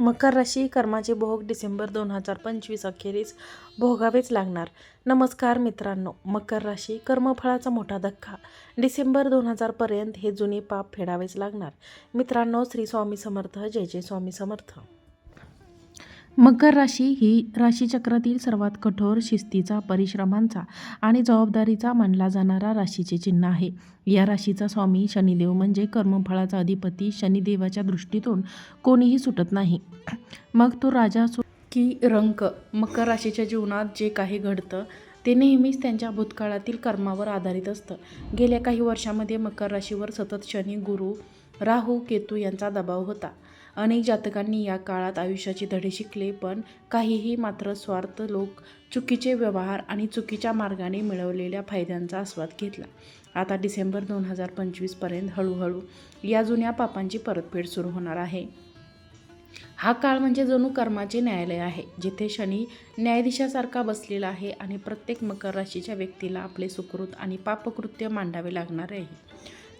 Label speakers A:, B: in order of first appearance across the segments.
A: मकर राशी कर्माचे भोग डिसेंबर दोन हजार पंचवीस अखेरीस भोगावेच लागणार. नमस्कार मित्रांनो मकर राशी कर्मफळाचा मोठा धक्का. डिसेंबर दोन हजारपर्यंत हे जुने पाप फेडावेच लागणार. मित्रांनो श्री स्वामी समर्थ जय जय स्वामी समर्थ. मकर राशी ही राशीचक्रातील सर्वात कठोर शिस्तीचा परिश्रमांचा आणि जबाबदारीचा मानला जाणारा राशीचे चिन्ह आहे. या राशीचा स्वामी शनिदेव म्हणजे कर्मफळाचा अधिपती शनिदेवाच्या दृष्टीतून कोणीही सुटत नाही. मग तो राजा असो की रंक मकर राशीच्या जीवनात जे काही घडतं ते नेहमीच त्यांच्या भूतकाळातील कर्मावर आधारित असतं. गेल्या काही वर्षामध्ये मकर राशीवर सतत शनी गुरु राहू केतू यांचा दबाव होता. अनेक जातकांनी या काळात आयुष्याचे धडे शिकले पण काहीही मात्र स्वार्थ लोक चुकीचे व्यवहार आणि चुकीच्या मार्गाने मिळवलेल्या फायद्यांचा आस्वाद घेतला. आता डिसेंबर दोन हजार पंचवीसपर्यंत हळूहळू या जुन्या पापांची परतफेड सुरू होणार आहे. हा काळ म्हणजे जणू कर्माचे न्यायालय आहे जिथे शनी न्यायाधीशासारखा बसलेला आहे आणि प्रत्येक मकर राशीच्या व्यक्तीला आपले सुकृत आणि पापकृत्य मांडावे लागणार आहे.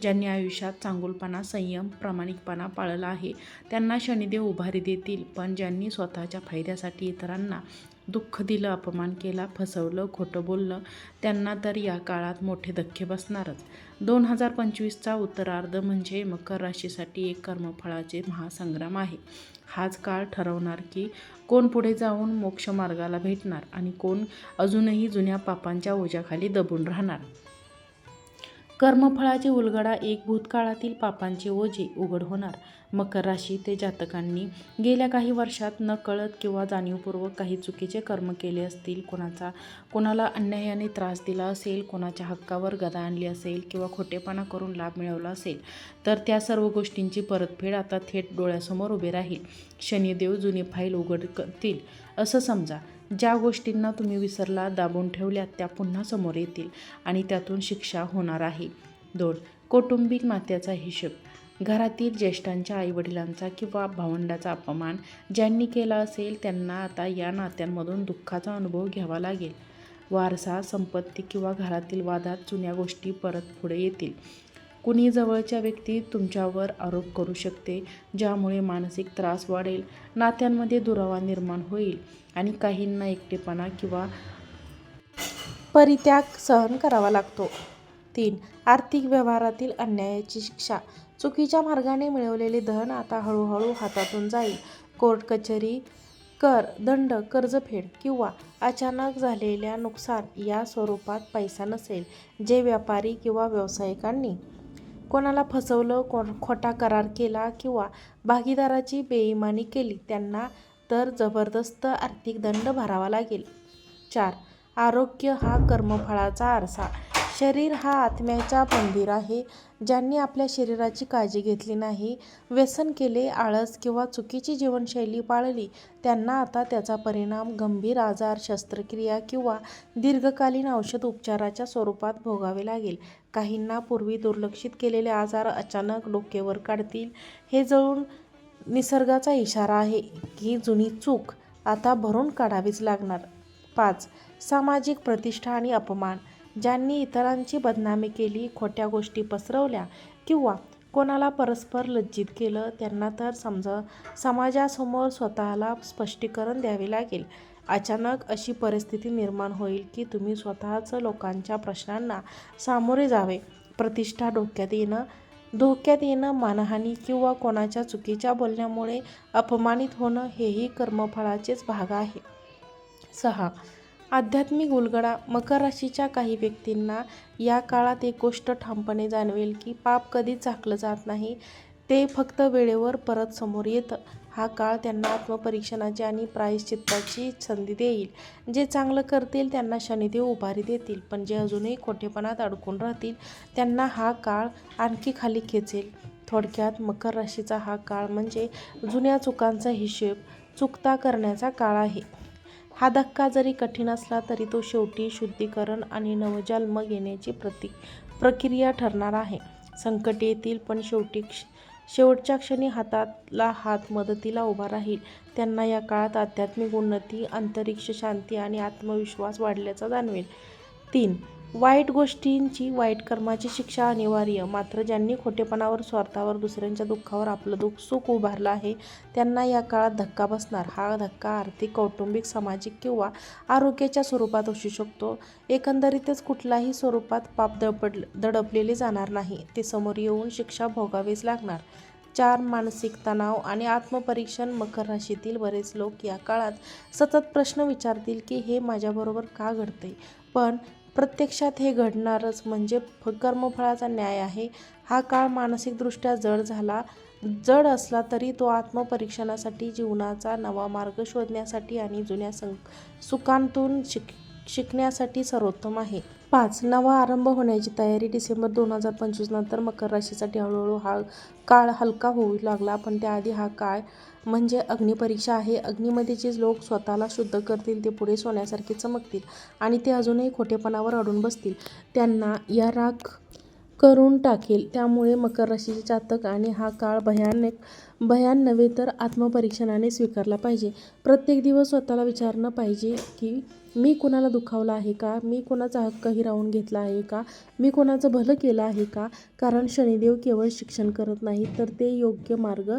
A: ज्यांनी आयुष्यात चांगुलपणा संयम प्रामाणिकपणा पाळला आहे त्यांना शनिदेव उभारी देतील. पण ज्यांनी स्वतःच्या फायद्यासाठी इतरांना दुःख दिलं अपमान केला फसवलं खोटं बोललं त्यांना तर या काळात मोठे धक्के बसणारच. दोन हजार पंचवीसचा उत्तरार्ध म्हणजे मकर राशीसाठी एक कर्मफळाचे महासंग्राम आहे. हाच काळ ठरवणार की कोण पुढे जाऊन मोक्षमार्गाला भेटणार आणि कोण अजूनही जुन्या पापांच्या ओझ्याखाली दबून राहणार. कर्मफळाची उलगडा एक भूतकाळातील पापांचे ओझे उघड होणार. मकर राशी ते जातकांनी गेल्या काही वर्षात नकळत किंवा जाणीवपूर्वक काही चुकीचे कर्म केले असतील कोणाचा कोणाला अन्यायाने त्रास दिला असेल कोणाच्या हक्कावर गदा आणली असेल किंवा खोटेपणा करून लाभ मिळवला असेल तर त्या सर्व गोष्टींची परतफेड आता थेट डोळ्यासमोर उभे राहील. शनिदेव जुनी फाईल उघड करतील असं समजा. ज्या गोष्टींना तुम्ही विसरला दाबून ठेवल्या त्या पुन्हा समोर येतील आणि त्यातून शिक्षा होणार आहे. दोन कौटुंबिक नात्याचा हिशोब. घरातील ज्येष्ठांच्या आईवडिलांचा किंवा भावंडाचा अपमान ज्यांनी केला असेल त्यांना आता या नात्यांमधून दुःखाचा अनुभव घ्यावा लागेल. वारसा संपत्ती किंवा घरातील वादात जुन्या गोष्टी परत पुढे येतील. कुणी जवळच्या व्यक्ती तुमच्यावर आरोप करू शकते ज्यामुळे मानसिक त्रास वाढेल नात्यांमध्ये दुरावा निर्माण होईल आणि काहींना एकटेपणा किंवा परित्याग सहन करावा लागतो. तीन आर्थिक व्यवहारातील अन्यायाची शिक्षा. चुकीच्या मार्गाने मिळवलेले धन आता हळूहळू हातातून जाईल. कोर्ट कचेरी कर दंड कर्जफेड किंवा अचानक झालेल्या नुकसान या स्वरूपात पैसा नसेल जे व्यापारी किंवा व्यावसायिकांनी कोणाला फसवलं कोण खोटा करार केला किंवा भागीदाराची बेईमानी केली त्यांना तर जबरदस्त आर्थिक दंड भरावा लागेल. चार आरोग्य हा कर्मफळाचा आरसा. शरीर हा आत्म्याचा मंदिर आहे. ज्यांनी आपल्या शरीराची काळजी घेतली नाही व्यसन केले आळस किंवा चुकीची जीवनशैली पाळली त्यांना आता त्याचा परिणाम गंभीर आजार शस्त्रक्रिया किंवा दीर्घकालीन औषध उपचाराच्या स्वरूपात भोगावे लागेल. काहींना पूर्वी दुर्लक्षित केलेले आजार अचानक डोकेवर काढतील हे जळून निसर्गाचा इशारा आहे की जुनी चूक आता भरून काढावीच लागणार. पाच सामाजिक प्रतिष्ठा आणि अपमान. ज्यांनी इतरांची बदनामी केली खोट्या गोष्टी पसरवल्या किंवा कोणाला परस्पर लज्जित केलं त्यांना तर समज समाजासमोर स्वतःला स्पष्टीकरण द्यावे लागेल. अचानक अशी परिस्थिती निर्माण होईल की तुम्ही स्वतःच लोकांच्या प्रश्नांना सामोरे जावे. प्रतिष्ठा डोक्यात येणं धोक्यात येणं मानहानी किंवा कोणाच्या चुकीच्या बोलण्यामुळे अपमानित होणं हेही कर्मफळाचेच भाग आहे. सहा. आध्यात्मिक उलगडा मकर राशीच्या काही व्यक्तींना या काळात एक गोष्ट ठामपणे जाणवेल की पाप कधीच झाकलं जात नाही. ते फक्त वेळेवर परत समोर येतं. हा काळ त्यांना आत्मपरीक्षणाची आणि प्रायश्चित्ताची संधी देईल. जे चांगलं करतील त्यांना शनिदेव उभारी देतील पण जे अजूनही खोटेपणात अडकून राहतील त्यांना हा काळ आणखी खाली खेचेल. थोडक्यात मकर राशीचा हा काळ म्हणजे जुन्या चुकांचा हिशेब चुकता करण्याचा काळ आहे. हा धक्का जरी कठीण असला तरी तो शेवटी शुद्धीकरण आणि नवजन्म घेण्याची प्रति प्रक्रिया ठरणार आहे. संकट येतील पण शेवटी क्ष शेवटच्या क्षणी हातातला हात मदतीला उभा राहील. त्यांना या काळात आध्यात्मिक उन्नती अंतरिक्ष शांती आणि आत्मविश्वास वाढल्याचा जाणवेल. तीन वाईट गोष्टींची वाईट कर्माची शिक्षा अनिवार्य. मात्र ज्यांनी खोटेपणावर स्वार्थावर दुसऱ्यांच्या दुःखावर आपलं दुःख सुख उभारलं आहे त्यांना या काळात धक्का बसणार. हा धक्का आर्थिक कौटुंबिक सामाजिक किंवा आरोग्याच्या स्वरूपात असू शकतो. एकंदरीतच कुठलाही स्वरूपात पाप दडपड दडपलेले जाणार नाही. ते समोर येऊन शिक्षा भोगावीच लागणार. चार मानसिक तणाव आणि आत्मपरीक्षण मकर राशीतील बरेच लोक या काळात सतत प्रश्न विचारतील की हे माझ्याबरोबर का घडते पण प्रत्यक्षात हे घडणारच म्हणजे कर्मफळाचा न्याय आहे. हा काळ मानसिकदृष्ट्या जड झाला. जड असला तरी तो आत्मपरीक्षणासाठी जीवनाचा नवा मार्ग शोधण्यासाठी आणि जुन्या सं सुखांतून शिक शिकण्यासाठी सर्वोत्तम आहे. पाच. नवा आरंभ होण्याची तयारी. डिसेंबर दोन हजार पंचवीस नंतर मकर राशीसाठी हळूहळू हा काळ हलका होऊ लागला. पण त्याआधी हा काळ म्हणजे अग्निपरीक्षा आहे. अग्नीमध्ये जे लोक स्वतःला शुद्ध करतील ते पुढे सोन्यासारखे चमकतील आणि ते अजूनही खोटेपणावर अडून बसतील. त्यांना या राग करून टाकेल. त्यामुळे मकर राशीचे जातक आणि हा काळ भयानक भयान नव्हे तर आत्मपरीक्षणाने स्वीकारला पाहिजे. प्रत्येक दिवस स्वतःला विचारणं पाहिजे की मी कोणाला दुखावलं आहे का? मी कोणाचा हक्क हिरावून घेतला आहे का? मी कोणाचं भलं केलं आहे का? कारण शनिदेव केवळ शिक्षण करत नाही तर ते योग्य मार्ग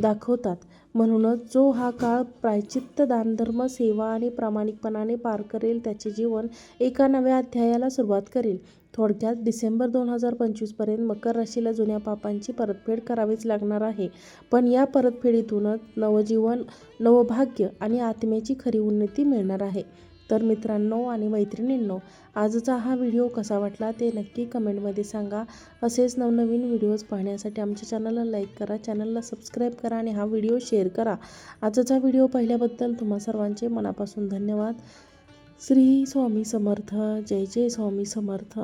A: दाखवतात. म्हणूनच जो हा काळ प्रायचित्त दानधर्म सेवा आणि प्रामाणिकपणाने पार करेल त्याचे जीवन एका नव्या अध्यायाला सुरुवात करेल. थोडक्यात डिसेंबर दोन हजार पंचवीसपर्यंत मकर राशीला जुन्या पापांची परतफेड करावीच लागणार आहे. पण या परतफेडीतूनच नवजीवन नवभाग्य आणि आत्म्याची खरी उन्नती मिळणार आहे. तर मित्रांनो आणि मैत्रिणींनो आजचा हा व्हिडिओ कसा वाटला ते नक्की कमेंटमध्ये सांगा. असेच नवनवीन व्हिडिओज पाहण्यासाठी आमच्या चॅनलला लाईक करा चॅनलला सबस्क्राईब करा आणि हा व्हिडिओ शेअर करा. आजचा व्हिडिओ पाहिल्याबद्दल तुम्हा सर्वांचे मनापासून धन्यवाद. श्री स्वामी समर्थ जय जय स्वामी समर्थ.